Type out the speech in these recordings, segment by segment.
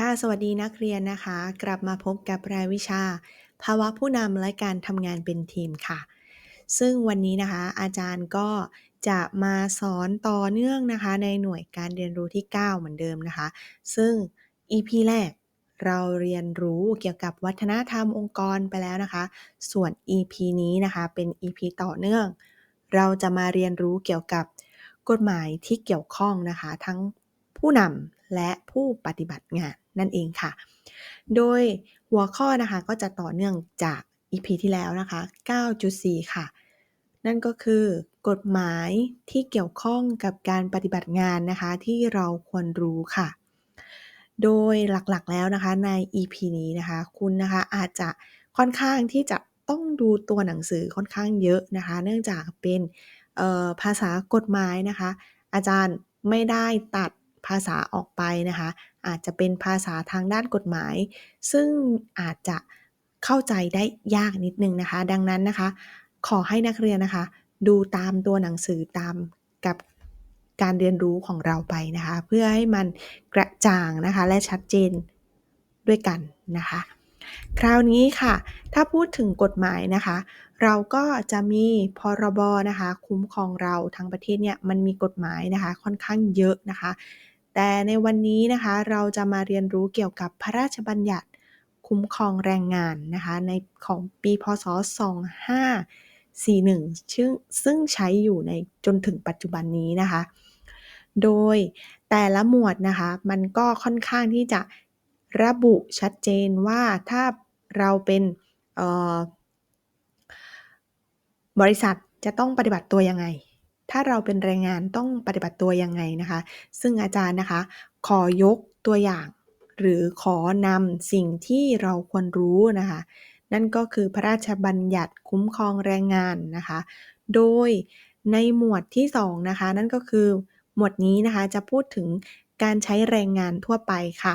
ค่ะ สวัสดีนักเรียนนะคะ กลับมาพบกับรายวิชา ภาวะผู้นำและการทำงานเป็นทีมค่ะ ซึ่งวันนี้นะคะ อาจารย์ก็จะมาสอนต่อเนื่องนะคะ ในหน่วยการเรียนรู้ที่ 9 เหมือนเดิมนะคะ ซึ่ง EP แรกเราเรียนรู้เกี่ยวกับวัฒนธรรมองค์กรไปแล้วนะคะ ส่วน EP นี้นะคะ เป็น EP ต่อเนื่อง เราจะมาเรียนรู้เกี่ยวกับกฎหมายที่เกี่ยวข้องนะคะ ทั้งผู้นำ และผู้ปฏิบัติงานนั่นเองค่ะ โดยหัวข้อนะคะก็จะต่อเนื่องจาก EP ที่แล้วนะคะ 9.4 ค่ะ นั่นก็คือกฎหมายที่เกี่ยวข้องกับการปฏิบัติงานนะคะที่เราควรรู้ค่ะ โดยหลักๆแล้วนะคะใน EP นี้นะคะ คุณนะคะอาจจะค่อนข้างที่จะต้องดูตัวหนังสือค่อนข้างเยอะนะคะ เนื่องจากเป็นภาษากฎหมายนะคะ อาจารย์ไม่ได้ตัด ภาษาออกไปนะคะ อาจจะเป็นภาษาทางด้านกฎหมาย ซึ่งอาจจะเข้าใจได้ยากนิดนึงนะคะ ดังนั้นนะคะ ขอให้นักเรียนนะคะ ดูตามตัวหนังสือตามกับการเรียนรู้ของเราไปนะคะ เพื่อให้มันกระจ่างนะคะ และชัดเจนด้วยกันนะคะ คราวนี้ค่ะ ถ้าพูดถึงกฎหมายนะคะ เราก็จะมีพรบนะคะ คุ้มครองเราทั้งประเทศเนี่ยมันมีกฎหมายนะคะ ค่อนข้างเยอะนะคะ แต่ในวันนี้นะคะเราจะมาเรียนรู้เกี่ยวกับพระราชบัญญัติคุ้มครองแรงงานนะคะในของปีพศ 2541 ซึ่งซึ่งใช้อยู่ในจนถึงปัจจุบันนี้นะคะ โดยแต่ละหมวดนะคะมันก็ค่อนข้างที่จะระบุชัดเจนว่าถ้าเราเป็นบริษัทจะต้องปฏิบัติตัวยังไง ถ้าเราเป็นแรงงานต้องปฏิบัติตัวยังไงนะคะ ซึ่งอาจารย์นะคะ ขอยกตัวอย่าง หรือขอนำสิ่งที่เราควรรู้นะคะ นั่นก็คือพระราชบัญญัติคุ้มครองแรงงานนะคะ โดยในหมวดที่2นะคะ นั่นก็คือหมวดนี้นะคะจะพูดถึงการใช้แรงงานทั่วไปค่ะ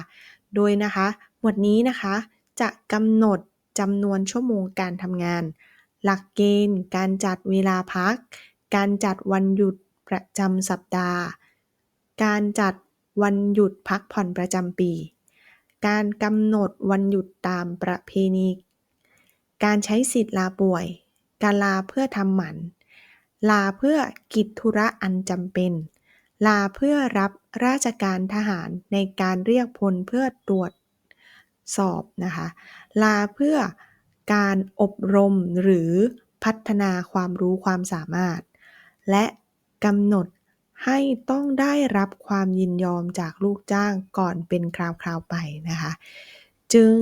โดยนะคะ หมวดนี้นะคะจะกำหนดจำนวนชั่วโมงการทำงาน หลักเกณฑ์ การจัดเวลาพัก การจัดวันหยุดประจำสัปดาห์ การจัดวันหยุดพักผ่อนประจำปี การกำหนดวันหยุดตามประเพณี การใช้สิทธิ์ลาป่วย การลาเพื่อทำหมัน ลาเพื่อกิจธุระอันจำเป็น ลาเพื่อรับราชการทหารในการเรียกพลเพื่อตรวจสอบนะคะ ลาเพื่อการอบรมหรือพัฒนาความรู้ความสามารถ และกำหนดให้ต้องได้รับความยินยอมจากลูกจ้างก่อนเป็นคราวๆไปนะคะ จึง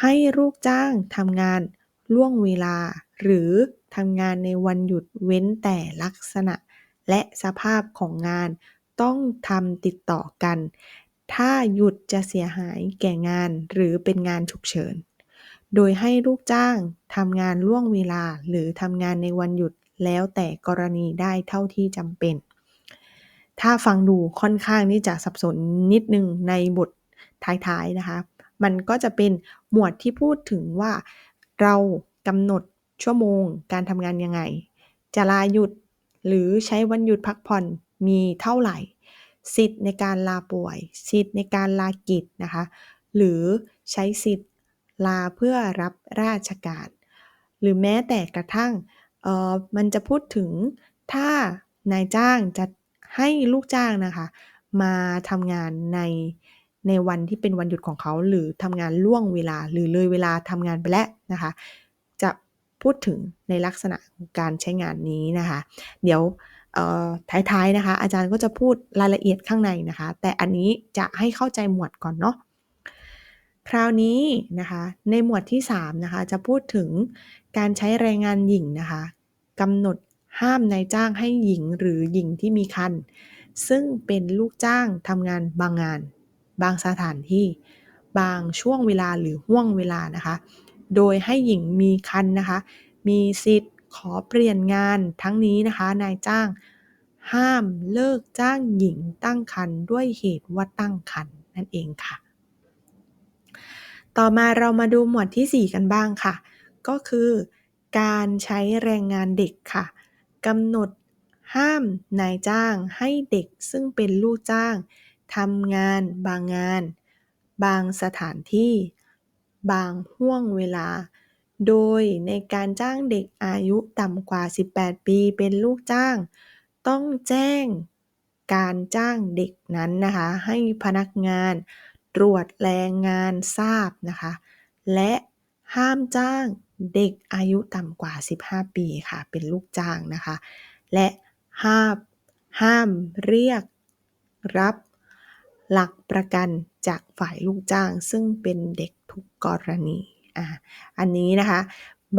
ให้ลูกจ้างทำงานล่วงเวลา หรือทำงานในวันหยุดเว้นแต่ลักษณะ และสภาพของงานต้องทำติดต่อกัน ถ้าหยุดจะเสียหายแก่งานหรือเป็นงานฉุกเฉิน โดยให้ลูกจ้างทำงานล่วงเวลา หรือทำงานในวันหยุด แล้วแต่กรณีได้เท่าที่จำเป็น ถ้าฟังดูค่อนข้างที่จะสับสนนิดนึงในบทท้ายๆนะคะ มันก็จะเป็นหมวดที่พูดถึงว่า เรากำหนดชั่วโมงการทำงานยังไง จะลาหยุดหรือใช้วันหยุดพักผ่อนมีเท่าไหร่ สิทธิ์ในการลาป่วย สิทธิ์ในการลากิจนะคะ หรือใช้สิทธิ์ลาเพื่อรับราชการ หรือแม้แต่กระทั่ง เออมันจะพูดถึงถ้านายจ้างจะให้ลูกจ้างนะคะ มาทำงานใน ในวันที่เป็นวันหยุดของเขา หรือทำงานล่วงเวลา หรือเลยเวลาทำงานไปแล้วนะคะ จะพูดถึงในลักษณะการใช้งานนี้นะคะ เดี๋ยวท้ายๆนะคะ อาจารย์ก็จะพูดรายละเอียดข้างในนะคะ แต่อันนี้จะให้เข้าใจหมวดก่อนเนาะคราวนี้นะคะในหมวดที่3นะคะจะพูดถึงการใช้แรงงานหญิงนะคะ กำหนดห้ามนายจ้างให้หญิงหรือหญิงที่มีคันซึ่งเป็นลูกจ้างทำงานบางงาน บางสถานที่ บางช่วงเวลาหรือห่วงเวลานะคะ โดยให้หญิงมีคันนะคะ มีสิทธิ์ขอเปลี่ยนงานทั้งนี้นะคะ นายจ้างห้ามเลิกจ้างหญิงตั้งคันด้วยเหตุว่าตั้งคันนั่นเองค่ะ ต่อมาเรามาดูหมวดที่ 4 กันบ้างค่ะ ก็คือ การใช้แรงงานเด็กค่ะ กำหนดห้ามนายจ้างให้เด็กซึ่งเป็นลูกจ้างทำงานบางงาน บางสถานที่ บางห่วงเวลา โดยในการจ้างเด็กอายุต่ำกว่า 18 ปีเป็นลูกจ้าง ต้องแจ้งการจ้างเด็กนั้นนะคะ ให้พนักงานตรวจแรงงานทราบนะคะ และห้ามจ้าง เด็กอายุต่ำกว่า 15 ปีค่ะ เป็นลูกจ้างนะคะ และห้ามห้ามเรียกรับหลักประกันจากฝ่ายลูกจ้าง ซึ่งเป็นเด็กทุกกรณีอ่าอันนี้นะคะ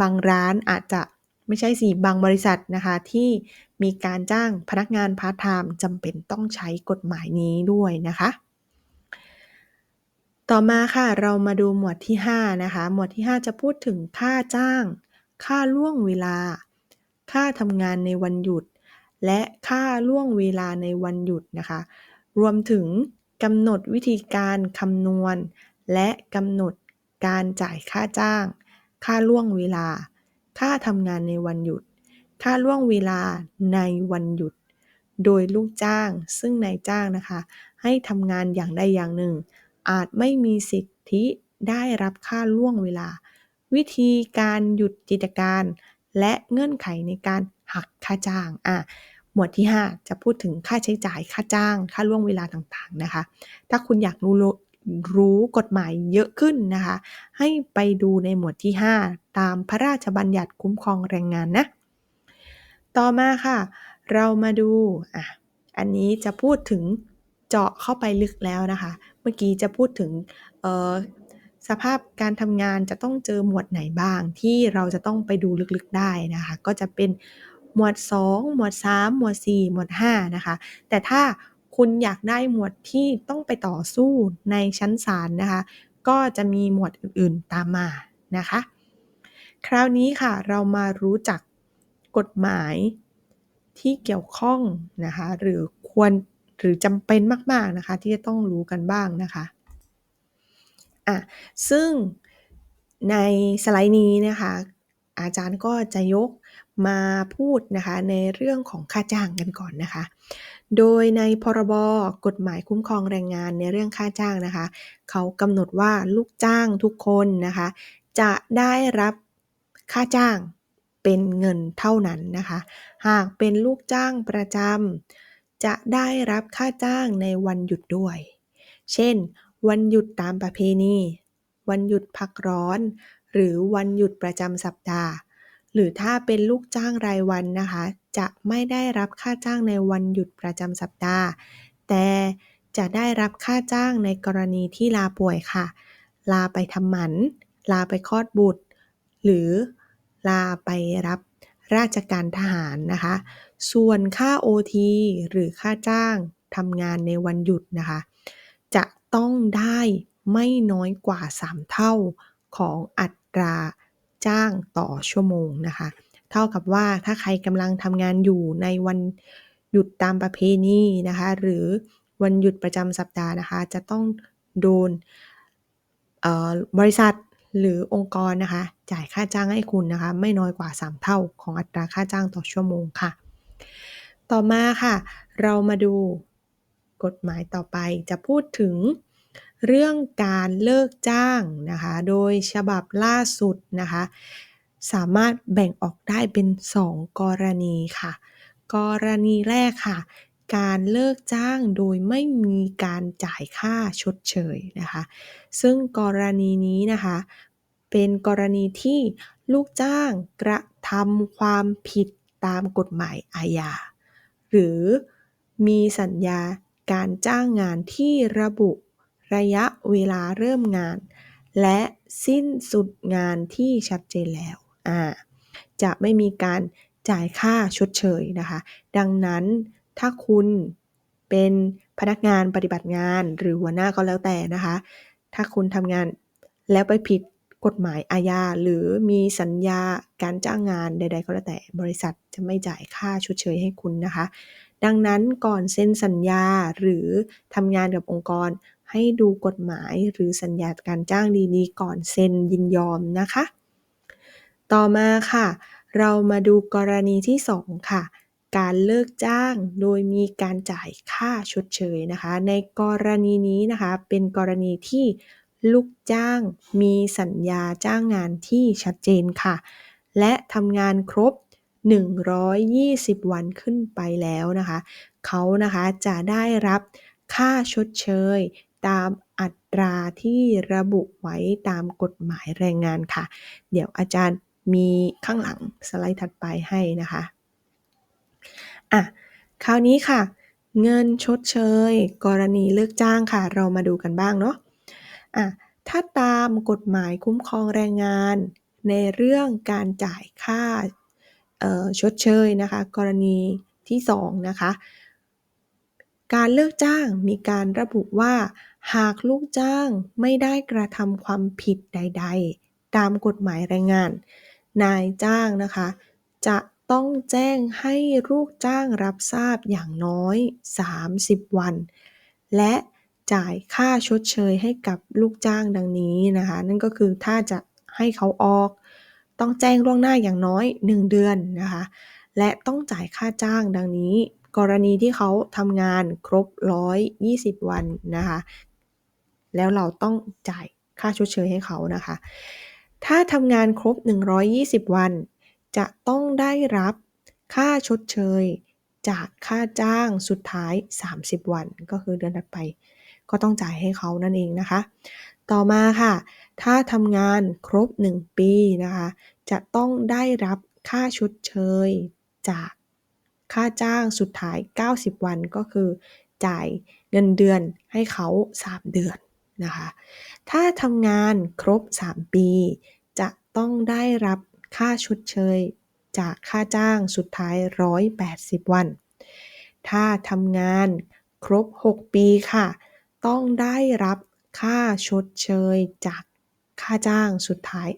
บางร้านอาจจะไม่ใช่สิบางบริษัทนะคะที่มีการจ้างพนักงานพาร์ทไทม์จำเป็นต้องใช้กฎหมายนี้ด้วยนะคะ ต่อมาค่ะ เรามาดูหมวดที่ 5 นะคะ หมวดที่ 5 จะพูดถึงค่าจ้าง ค่าล่วงเวลา ค่าทำงานในวันหยุด และค่าล่วงเวลาในวันหยุดนะคะ รวมถึงกำหนดวิธีการคำนวณ และกำหนดการจ่ายค่าจ้าง ค่าล่วงเวลา ค่าทำงานในวันหยุด ค่าล่วงเวลาในวันหยุด โดยลูกจ้าง ซึ่งนายจ้างนะคะ ให้ทำงานอย่างใดอย่างหนึ่ง อาจไม่มีสิทธิได้รับค่าล่วงเวลา วิธีการหยุดกิจการ และเงื่อนไขในการหักค่าจ้างอะหมวดที่ 5 จะพูดถึงค่าใช้จ่ายค่าจ้าง ค่าล่วงเวลาต่างๆนะคะ ถ้าคุณอยากรู้รู้กฎหมายเยอะขึ้นนะคะ ให้ไปดูในหมวดที่ 5 ตามพระราชบัญญัติคุ้มครองแรงงานนะ ต่อมาค่ะ เรามาดูอะอันนี้จะพูดถึง เจาะเข้าไปลึกแล้วนะคะ เมื่อกี้จะพูดถึงสภาพการทำงานจะต้องเจอหมวดไหนบ้าง ที่เราจะต้องไปดูลึกๆได้นะคะ ก็จะเป็นหมวด 2 หมวด 3 หมวด 4 หมวด 5 นะคะ แต่ถ้าคุณอยากได้หมวดที่ต้องไปต่อสู้ในชั้นศาลนะคะ ก็จะมีหมวดอื่นๆตามมานะคะ คราวนี้ค่ะเรามารู้จักกฎหมายที่เกี่ยวข้องนะคะ หรือควร หรือจำเป็นมากๆนะคะ ที่จะต้องรู้กันบ้างนะคะอะซึ่งในสไลด์นี้นะคะอาจารย์ก็จะยกมาพูดนะคะในเรื่องของค่าจ้างกันก่อนนะคะ โดยในพรบกฎหมายคุ้มครองแรงงานในเรื่องค่าจ้างนะคะ เขากำหนดว่าลูกจ้างทุกคนนะคะ จะได้รับค่าจ้างเป็นเงินเท่านั้นนะคะ หากเป็นลูกจ้างประจำ จะได้รับค่าจ้างในวันหยุดด้วย เช่น วันหยุดตามประเพณี วันหยุดพักร้อน หรือวันหยุดประจำสัปดาห์ หรือถ้าเป็นลูกจ้างรายวันนะคะ จะไม่ได้รับค่าจ้างในวันหยุดประจำสัปดาห์ แต่จะได้รับค่าจ้างในกรณีที่ลาป่วยค่ะ ลาไปทำหมัน ลาไปคลอดบุตร หรือลาไปรับราชการทหารนะคะ ส่วนค่า OT หรือค่าจ้างทำงานในวันหยุดนะคะ จะต้องได้ไม่น้อยกว่า 3 เท่าของอัตราจ้างต่อชั่วโมงนะคะ เท่ากับว่าถ้าใครกำลังทำงานอยู่ในวันหยุดตามประเพณีนะคะ หรือวันหยุดประจำสัปดาห์นะคะ จะต้องโดนบริษัทหรือองค์กรนะคะ จ่ายค่าจ้างให้คุณนะคะ ไม่น้อยกว่า 3 เท่าของอัตราค่าจ้างต่อชั่วโมงค่ะ ต่อมาค่ะ เรามาดูกฎหมายต่อไปจะพูดถึงเรื่องการเลิกจ้างนะคะ โดยฉบับล่าสุดนะคะ สามารถแบ่งออกได้เป็น 2 กรณีค่ะ กรณีแรกค่ะ การเลิกจ้างโดยไม่มีการจ่ายค่าชดเชยนะคะ ซึ่งกรณีนี้นะคะ เป็นกรณีที่ลูกจ้างกระทำความผิด ตามกฎหมายอาญา หรือมีสัญญาการจ้างงานที่ระบุระยะเวลาเริ่มงาน และสิ้นสุดงานที่ชัดเจนแล้ว อ่า จะไม่มีการจ่ายค่าชดเชยนะคะ ดังนั้นถ้าคุณเป็นพนักงานปฏิบัติงานหรือหัวหน้าก็แล้วแต่นะคะ ถ้าคุณทำงานแล้วไปผิด กฎหมายอาญาหรือมีสัญญาการจ้างงานใด ๆ ก็แล้วแต่บริษัทจะไม่จ่ายค่าชดเชยให้คุณนะคะ ดังนั้นก่อนเซ็นสัญญาหรือทำงานกับองค์กร ให้ดูกฎหมายหรือสัญญาการจ้างดีๆ ก่อนเซ็นยินยอมนะคะ ต่อมาค่ะ เรามาดูกรณีที่ 2 ค่ะการเลิกจ้างโดยมีการจ่ายค่าชดเชยนะคะ ในกรณีนี้นะคะ เป็นกรณีที่ ลูกจ้างมีสัญญาจ้างงานที่ชัดเจนค่ะ และทำงานครบ 120 วันขึ้นไปแล้วนะคะ เขานะคะจะได้รับค่าชดเชย ตามอัตราที่ระบุไว้ตามกฎหมายแรงงานค่ะ เดี๋ยวอาจารย์มีข้างหลังสไลด์ถัดไปให้นะคะอะคราวนี้ค่ะ เงินชดเชย กรณีเลิกจ้างค่ะ เรามาดูกันบ้างเนาะ อะถ้าตามกฎหมายคุ้มครองแรงงานในเรื่องการจ่ายค่าชดเชยนะคะ กรณีที่ 2 นะคะ การเลิกจ้างมีการระบุว่า หากลูกจ้างไม่ได้กระทำความผิดใด ๆ ตามกฎหมายแรงงาน นายจ้างนะคะ จะต้องแจ้งให้ลูกจ้างรับทราบอย่างน้อย 30 วัน และ จ่ายค่าชดเชยให้กับลูกจ้างดังนี้นะคะ นั่นก็คือถ้าจะให้เขาออก ต้องแจ้งล่วงหน้าอย่างน้อย 1 เดือนนะคะ และต้องจ่ายค่าจ้างดังนี้ กรณีที่เขาทำงานครบ 120 วันนะคะ แล้วเราต้องจ่ายค่าชดเชยให้เขานะคะ ถ้าทำงานครบ 120 วัน จะต้องได้รับค่าชดเชยจากค่าจ้างสุดท้าย 30 วัน ก็คือเดือนถัดไป ก็ต้องจ่ายให้เขานั่นเองนะคะ ต่อมาค่ะ ถ้าทำงานครบ 1 ปีนะคะ จะต้องได้รับค่าชดเชยจากค่าจ้างสุดท้าย 90 วันก็คือ จ่ายเงินเดือนให้เขา 3 เดือนนะคะ ถ้าทำงานครบ 3 ปี จะต้องได้รับค่าชดเชย จากค่าจ้างสุดท้าย 180 วัน ถ้าทำงานครบ 6 ปีค่ะ ต้องได้รับค่าชดเชยจากค่าจ้างสุดท้าย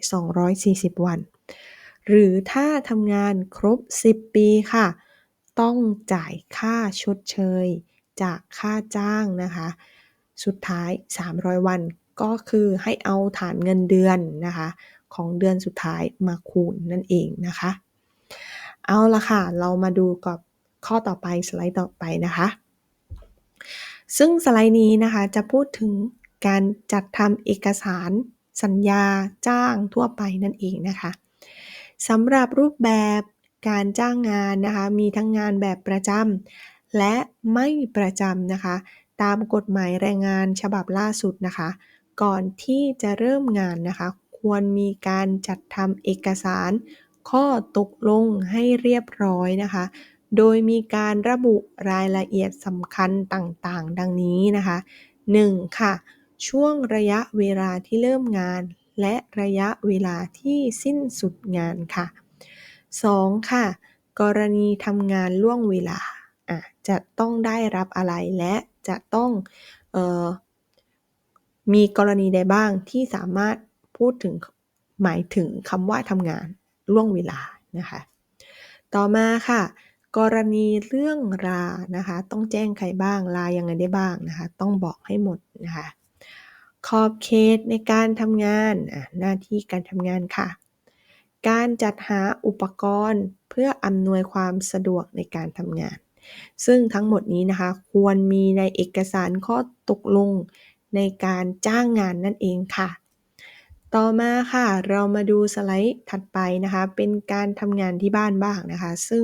240 วัน หรือถ้าทำงานครบ 10 ปีค่ะ ต้องจ่ายค่าชดเชยจากค่าจ้างนะคะ สุดท้าย 300 วันก็คือให้เอาฐานเงินเดือนนะคะ ของเดือนสุดท้ายมาคูณนั่นเองนะคะ เอาละค่ะ เรามาดูกับข้อต่อไปสไลด์ต่อไปนะคะ ซึ่งสไลด์นี้นะคะจะพูดถึงการจัดทำเอกสารสัญญาจ้างทั่วไปนั่นเองนะคะสำหรับรูปแบบการจ้างงานนะคะ มีทั้งงานแบบประจำและไม่ประจำนะคะ ตามกฎหมายแรงงานฉบับล่าสุดนะคะ ก่อนที่จะเริ่มงานนะคะ ควรมีการจัดทำเอกสาร ข้อตกลงให้เรียบร้อยนะคะ โดยมีการระบุรายละเอียดสำคัญต่าง ๆ ดังนี้นะคะ 1. ค่ะ ช่วงระยะเวลาที่เริ่มงาน และระยะเวลาที่สิ้นสุดงานค่ะ 2. ค่ะ กรณีทำงานล่วงเวลาอะจะต้องได้รับอะไรและจะต้องออมีกรณีใดบ้างที่สามารถพูดถึงหมายถึงคำว่าทำงานล่วงเวลานะคะ ต่อมาค่ะ กรณีเรื่องลานะคะ ต้องแจ้งใครบ้างลายังไงได้บ้างนะคะ ต้องบอกให้หมดนะคะ ขอบเขตในการทำงานหน้าที่การทำงานค่ะ การจัดหาอุปกรณ์เพื่ออำนวยความสะดวกในการทำงาน ซึ่งทั้งหมดนี้นะคะ ควรมีในเอกสารข้อตกลงในการจ้างงานนั่นเองค่ะ ต่อมาค่ะ เรามาดูสไลด์ถัดไปนะคะ เป็นการทำงานที่บ้านบ้างนะคะ ซึ่ง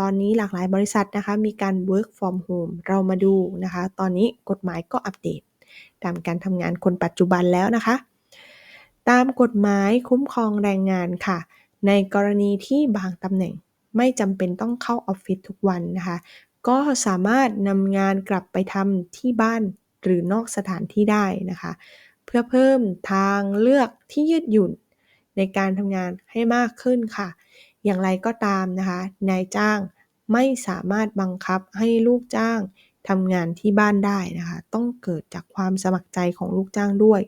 ตอนนี้หลากหลายบริษัทนะคะมีการ work from home เรามาดูนะคะ ตอนนี้กฎหมายก็อัปเดต ตามการทำงานคนปัจจุบันแล้วนะคะ ตามกฎหมายคุ้มครองแรงงานค่ะ ในกรณีที่บางตำแหน่งไม่จำเป็นต้องเข้าออฟฟิศทุกวันนะคะ ก็สามารถนำงานกลับไปทำที่บ้านหรือนอกสถานที่ได้นะคะ เพื่อเพิ่มทางเลือกที่ยืดหยุ่นในการทำงานให้มากขึ้นค่ะ อย่างไรก็ตามนะคะ นายจ้างไม่สามารถบังคับให้ลูกจ้างทำงานที่บ้านได้นะคะ ต้องเกิดจากความสมัครใจของลูกจ้างด้วย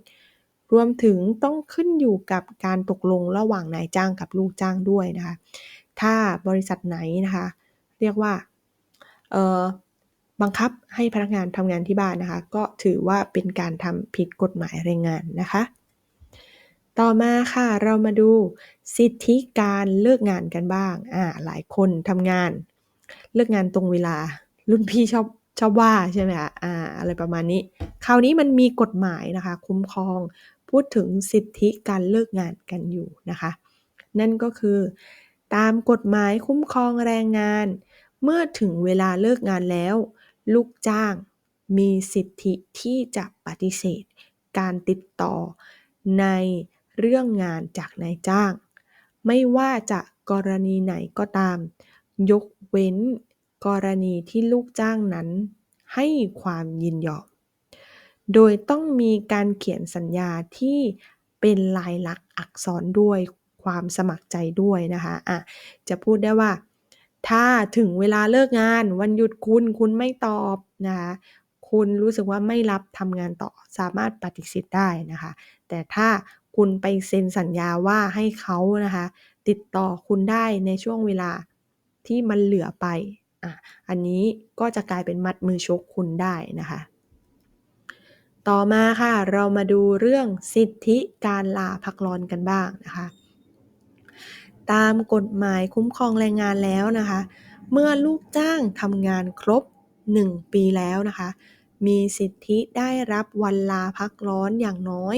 รวมถึงต้องขึ้นอยู่กับการตกลงระหว่างนายจ้างกับลูกจ้างด้วยนะคะ ถ้าบริษัทไหนนะคะ เรียกว่าบังคับให้พนักงานทำงานที่บ้านนะคะ ก็ถือว่าเป็นการทำผิดกฎหมายแรงงานนะคะ ต่อมาค่ะ เรามาดูสิทธิการเลิกงานกันบ้าง อ่า หลายคนทำงาน เลิกงานตรงเวลา รุ่นพี่ชอบชอบว่าใช่ไหมคะอ่า อะไรประมาณนี้ คราวนี้มันมีกฎหมายนะคะ คุ้มครองพูดถึงสิทธิการเลิกงานกันอยู่นะคะ นั่นก็คือ ตามกฎหมายคุ้มครองแรงงาน เมื่อถึงเวลาเลิกงานแล้ว ลูกจ้างมีสิทธิที่จะปฏิเสธ การติดต่อใน เรื่องงานจากนายจ้าง ไม่ว่าจะกรณีไหนก็ตาม ยกเว้นกรณีที่ลูกจ้างนั้นให้ความยินยอม โดยต้องมีการเขียนสัญญาที่เป็นลายลักษณ์อักษรด้วยความสมัครใจด้วยนะคะะจะพูดได้ว่า ถ้าถึงเวลาเลิกงานวันหยุดคุณคุณไม่ตอบนะคะคุณรู้สึกว่าไม่รับทำงานต่อสามารถปฏิเสธได้นะคะ แต่ถ้า คุณไปเซ็นสัญญาว่าให้เขานะคะ ติดต่อคุณได้ในช่วงเวลาที่มันเหลือไปอะอันนี้ก็จะกลายเป็นมัดมือชกคุณได้นะคะ ต่อมาค่ะเรามาดูเรื่องสิทธิการลาพักร้อนกันบ้างนะคะตามกฎหมายคุ้มครองแรงงานแล้วนะคะ เมื่อลูกจ้างทำงานครบ 1 ปีแล้วนะคะ มีสิทธิได้รับวันลาพักร้อนอย่างน้อย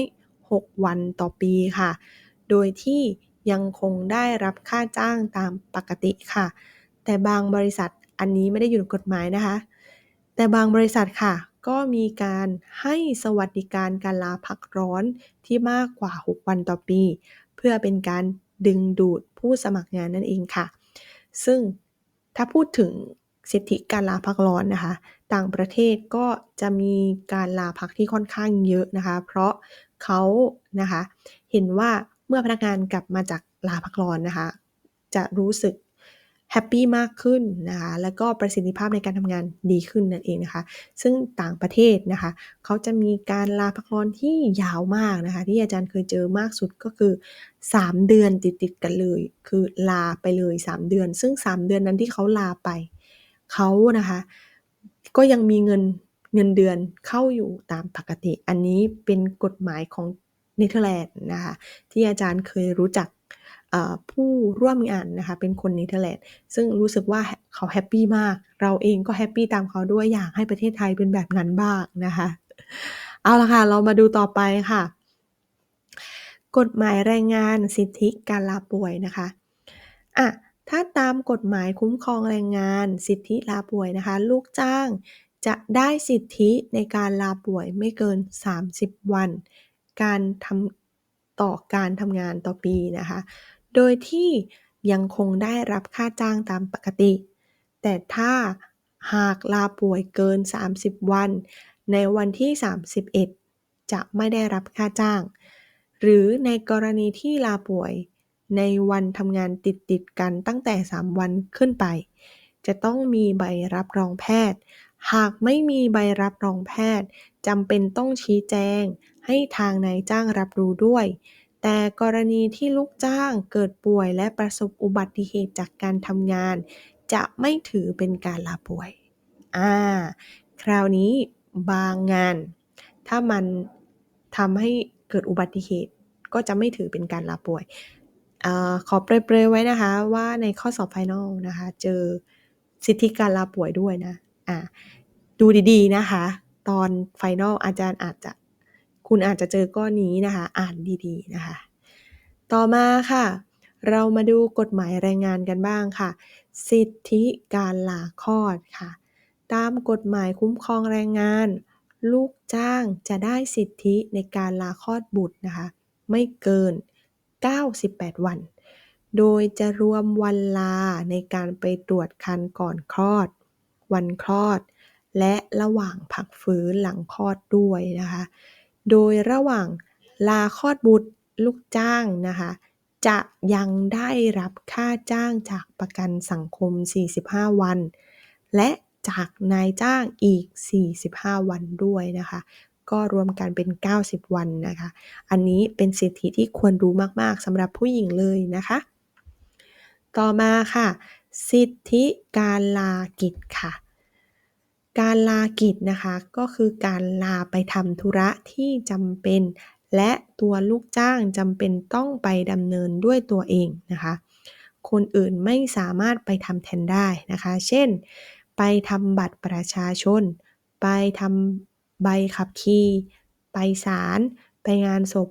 6 วันต่อปีค่ะ โดยที่ยังคงได้รับค่าจ้างตามปกติค่ะ แต่บางบริษัทอันนี้ไม่ได้อยู่ในกฎหมายนะคะ แต่บางบริษัทค่ะ ก็มีการให้สวัสดิการการลาพักร้อนที่มากกว่า 6 วันต่อปี เพื่อเป็นการดึงดูดผู้สมัครงานนั่นเองค่ะ ซึ่งถ้าพูดถึงสิทธิการลาพักร้อนนะคะ ต่างประเทศก็จะมีการลาพักที่ค่อนข้างเยอะนะคะ เพราะ เขานะคะ เห็นว่าเมื่อพนักงานกลับมาจากลาพักร้อนนะคะ จะรู้สึกแฮปปี้มากขึ้นนะคะ แล้วก็ประสิทธิภาพในการทำงานดีขึ้นนั่นเองนะคะ ซึ่งต่างประเทศนะคะ เขาจะมีการลาพักร้อนที่ยาวมากนะคะ ที่อาจารย์เคยเจอมากสุดก็คือ 3 เดือนติดๆกันเลย คือลาไปเลย 3 เดือน ซึ่ง 3 เดือนนั้นที่เขาลาไป เขานะคะ ก็ยังมีเงิน เงินเดือนเข้าอยู่ตามปกติ อันนี้เป็นกฎหมายของเนเธอร์แลนด์นะคะที่อาจารย์เคยรู้จักผู้ร่วมงานนะคะเป็นคนเนเธอร์แลนด์ซึ่งรู้สึกว่าเขาแฮปปี้มาก เราเองก็แฮปปี้ตามเขาด้วยอยากให้ประเทศไทยเป็นแบบนั้นบ้างนะคะเอาละค่ะ เรามาดูต่อไปค่ะ กฎหมายแรงงานสิทธิการลาป่วยนะคะอะถ้าตามกฎหมายคุ้มครองแรงงาน สิทธิลาป่วยนะคะ ลูกจ้าง จะได้สิทธิในการลาป่วยไม่เกิน 30 วัน การทำต่อการทำงานต่อปีนะคะ โดยที่ยังคงได้รับค่าจ้างตามปกติ แต่ถ้าหากลาป่วยเกิน 30 วัน ในวันที่ 31 จะไม่ได้รับค่าจ้าง หรือในกรณีที่ลาป่วยในวันทำงานติดติดกันตั้งแต่ 3 วันขึ้นไป จะต้องมีใบรับรองแพทย์ หากไม่มีใบรับรองแพทย์ จำเป็นต้องชี้แจง ให้ทางนายจ้างรับรู้ด้วย แต่กรณีที่ลูกจ้างเกิดป่วยและประสบอุบัติเหตุจากการทำงาน จะไม่ถือเป็นการลาป่วย อ่า คราวนี้บางงาน ถ้ามันทำให้เกิดอุบัติเหตุ ก็จะไม่ถือเป็นการลาป่วยอขอเปรยๆไว้นะคะว่าในข้อสอบไฟนอลนะคะ เจอสิทธิการลาป่วยด้วยนะ อ่าดูดีๆนะคะ ตอนไฟนอลอาจารย์อาจจะคุณอาจจะเจอก้อนนี้นะคะ อ่านดีๆนะคะ ต่อมาค่ะ เรามาดูกฎหมายแรงงานกันบ้างค่ะ สิทธิการลาคลอดค่ะ ตามกฎหมายคุ้มครองแรงงาน ลูกจ้างจะได้สิทธิในการลาคลอดบุตรนะคะ ไม่เกิน 98 วัน โดยจะรวมวันลาในการไปตรวจคันก่อนคลอด วันคลอด และระหว่างพักฟื้นหลังคลอดด้วยนะคะ โดยระหว่างลาคลอดบุตรลูกจ้างนะคะจะยังได้รับค่าจ้างจากประกันสังคม 45 วัน และจากนายจ้างอีก 45 วันด้วยนะคะ ก็รวมกันเป็น 90 วันนะคะ อันนี้เป็นสิทธิที่ควรรู้มาก ๆสำหรับผู้หญิงเลยนะคะ ต่อมาค่ะ สิทธิการลากิจค่ะ การลากิจนะคะก็คือการลาไปทำธุระที่จำเป็น และตัวลูกจ้างจำเป็นต้องไปดำเนินด้วยตัวเองนะคะ คนอื่นไม่สามารถไปทำแทนได้นะคะ เช่น ไปทำบัตรประชาชน ไปทำใบขับขี่ ไปศาล ไปงานศพ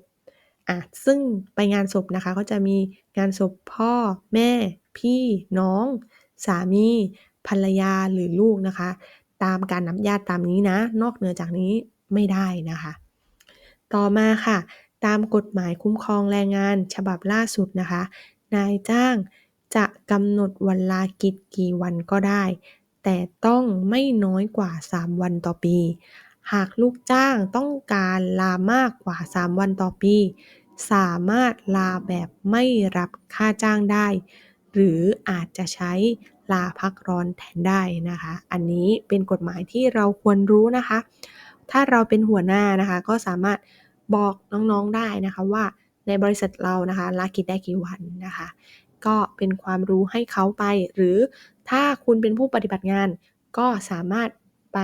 อะซึ่งไปงานศพนะคะ ก็จะมีงานศพพ่อ แม่ พี่น้อง สามี ภรรยาหรือลูกนะคะ ตามการนับญาติตามนี้นะ นอกเหนือจากนี้ไม่ได้นะคะ ต่อมาค่ะ ตามกฎหมายคุ้มครองแรงงานฉบับล่าสุดนะคะ นายจ้างจะกำหนดวันลากิจกี่วันก็ได้ แต่ต้องไม่น้อยกว่า 3 วันต่อปี หากลูกจ้างต้องการลามากกว่า 3 วันต่อปี สามารถลาแบบไม่รับค่าจ้างได้ หรืออาจจะใช้ลาพักร้อนแทนได้นะคะ อันนี้เป็นกฎหมายที่เราควรรู้นะคะ ถ้าเราเป็นหัวหน้านะคะ ก็สามารถบอกน้องๆได้นะคะว่าในบริษัทเรานะคะลากิจได้กี่วันนะคะ ก็เป็นความรู้ให้เขาไป หรือถ้าคุณเป็นผู้ปฏิบัติงานก็สามารถไป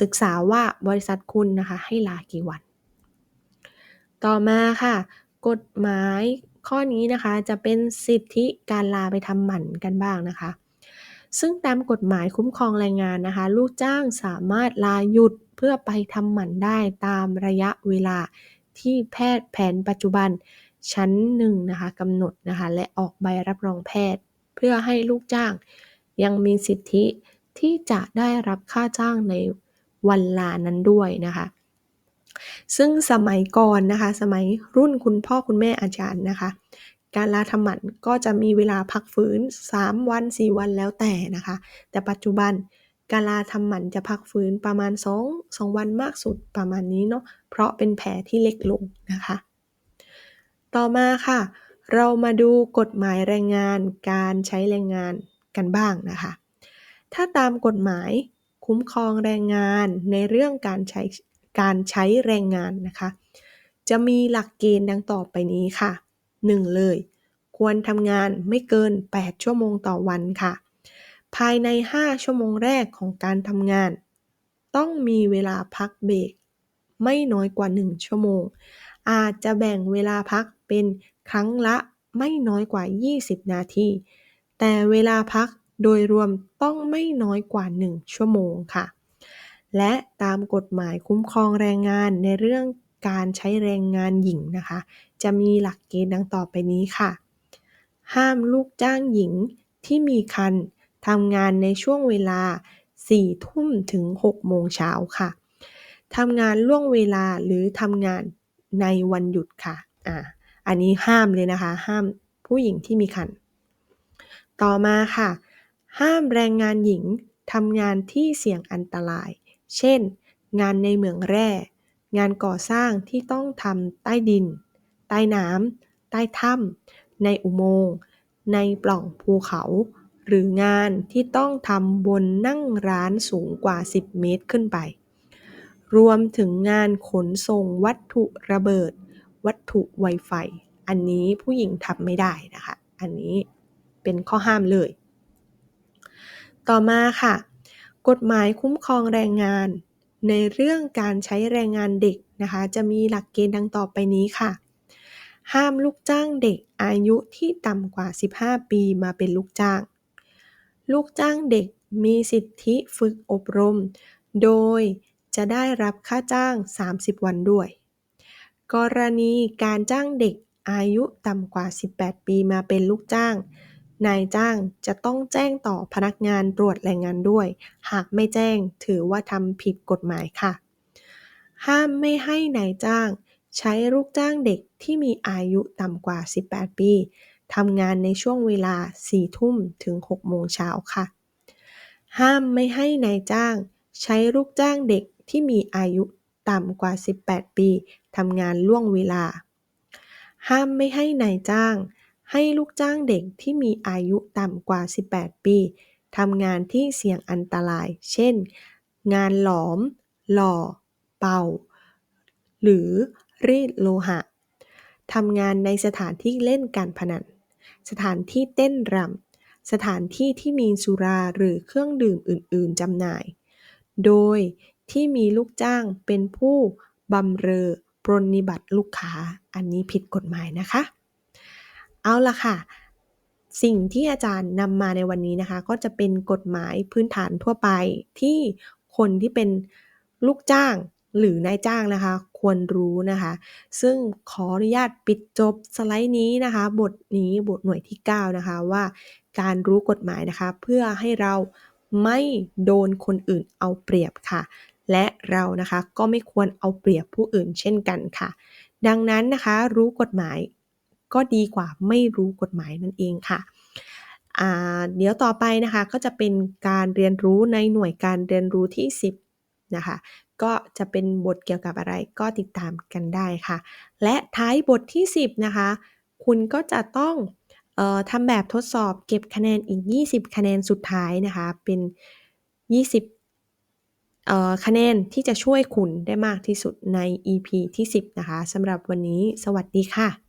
ศึกษาว่าบริษัทคุณนะคะให้ลากี่วัน ต่อมาค่ะ กฎหมายข้อนี้นะคะจะเป็นสิทธิการลาไปทำหมันกันบ้างนะคะ ซึ่งตามกฎหมายคุ้มครองแรงงานนะคะ ลูกจ้างสามารถลาหยุดเพื่อไปทำหมันได้ตามระยะเวลาที่แพทย์แผนปัจจุบันชั้นหนึ่งนะคะกำหนดนะคะและออกใบรับรองแพทย์ เพื่อให้ลูกจ้างยังมีสิทธิ ที่จะได้รับค่าจ้างในวันลานั้นด้วยนะคะ ซึ่งสมัยก่อนนะคะ สมัยรุ่นคุณพ่อคุณแม่อาจารย์นะคะ การลาทำหมันก็จะมีเวลาพักฟื้น 3 วัน 4 วันแล้วแต่นะคะ แต่ปัจจุบันการลาทำหมันจะพักฟื้นประมาณ 2 2 วันมากสุดประมาณนี้เนาะเพราะเป็นแผลที่เล็กลงนะคะ ต่อมาค่ะ เรามาดูกฎหมายแรงงานการใช้แรงงานกันบ้างนะคะ ถ้าตามกฎหมายคุ้มครองแรงงานในเรื่องการใช้การใช้แรงงานนะคะ จะมีหลักเกณฑ์ดังต่อไปนี้ค่ะ 1. เลย ควรทำงานไม่เกิน 8 ชั่วโมงต่อวันค่ะ ภายใน 5 ชั่วโมงแรกของการทำงาน ต้องมีเวลาพักเบรกไม่น้อยกว่า 1 ชั่วโมง อาจจะแบ่งเวลาพักเป็นครั้งละไม่น้อยกว่า 20 นาที แต่เวลาพัก โดยรวมต้องไม่น้อยกว่า 1 ชั่วโมงค่ะ และตามกฎหมายคุ้มครองแรงงานในเรื่องการใช้แรงงานหญิงนะคะ จะมีหลักเกณฑ์ดังต่อไปนี้ค่ะ ห้ามลูกจ้างหญิงที่มีครรภ์ทำงานในช่วงเวลา 4 ทุ่มถึง 6 โมงเช้าค่ะทำงานล่วงเวลาหรือทำงานในวันหยุดค่ะ อ่า อันนี้ห้ามเลยนะคะ ห้ามผู้หญิงที่มีครรภ์ต่อมาค่ะ ห้ามแรงงานหญิงทำงานที่เสี่ยงอันตราย เช่น งานในเหมืองแร่ งานก่อสร้างที่ต้องทำใต้ดิน ใต้น้ำ ใต้ถ้ำ ในอุโมงค์ ในปล่องภูเขา หรืองานที่ต้องทำบนนั่งร้านสูงกว่า 10 เมตรขึ้นไป รวมถึงงานขนส่งวัตถุระเบิด วัตถุไวไฟ อันนี้ผู้หญิงทำไม่ได้นะคะ อันนี้เป็นข้อห้ามเลย ต่อมาค่ะ กฎหมายคุ้มครองแรงงาน ในเรื่องการใช้แรงงานเด็กนะคะ จะมีหลักเกณฑ์ดังต่อไปนี้ค่ะ ห้ามลูกจ้างเด็กอายุที่ต่ำกว่า 15 ปีมาเป็นลูกจ้าง ลูกจ้างเด็กมีสิทธิฝึกอบรม โดยจะได้รับค่าจ้าง 30 วันด้วย กรณีการจ้างเด็กอายุต่ำกว่า 18 ปีมาเป็นลูกจ้าง นายจ้างจะต้องแจ้งต่อพนักงานตรวจแรงงานด้วย หากไม่แจ้งถือว่าทำผิดกฎหมายค่ะ ห้ามไม่ให้นายจ้าง ใช้ลูกจ้างเด็กที่มีอายุต่ำกว่า 18 ปีทำงานในช่วงเวลา 4 ทุ่มถึง 6 โมงเช้าค่ะ ห้ามไม่ให้นายจ้าง ใช้ลูกจ้างเด็กที่มีอายุต่ำกว่า 18 ปีทำงานล่วงเวลา ห้ามไม่ให้นายจ้าง ให้ลูกจ้างเด็กที่มีอายุต่ำกว่า 18 ปีทำงานที่เสี่ยงอันตราย เช่น งานหลอม หล่อ เป่า หรือรีดโลหะ ทำงานในสถานที่เล่นการพนัน สถานที่เต้นรำ สถานที่ที่มีสุราหรือเครื่องดื่มอื่น ๆจำหน่าย โดยที่มีลูกจ้างเป็นผู้บำเรอปรนนิบัติลูกค้า อันนี้ผิดกฎหมายนะคะ เอาละค่ะ สิ่งที่อาจารย์นำมาในวันนี้นะคะ ก็จะเป็นกฎหมายพื้นฐานทั่วไปที่คนที่เป็นลูกจ้างหรือนายจ้างนะคะ ควรรู้นะคะ ซึ่งขออนุญาตปิดจบสไลด์นี้นะคะ บทนี้บทหน่วยที่ 9 นะคะว่าการรู้กฎหมายนะคะ เพื่อให้เราไม่โดนคนอื่นเอาเปรียบค่ะ และเรานะคะก็ไม่ควรเอาเปรียบผู้อื่นเช่นกันค่ะ ดังนั้นนะคะ รู้กฎหมาย ก็ดีกว่าไม่รู้กฎหมายนั่นเองค่ะเดี๋ยวต่อไปนะคะก็จะเป็นการเรียนรู้ในหน่วยการเรียนรู้ที่ 10นะคะก็จะเป็นบทเกี่ยวกับอะไรก็ติดตามกันได้ค่ะ และท้ายบทที่ 10นะคะคุณก็จะต้องออทำแบบทดสอบเก็บคะแนนอีก 20 คะแนนสุดท้ายนะคะเป็น 20คะแนนที่จะช่วยคุณได้มากที่สุดใน EP ที่ 10 นะคะสำหรับวันนี้สวัสดีค่ะ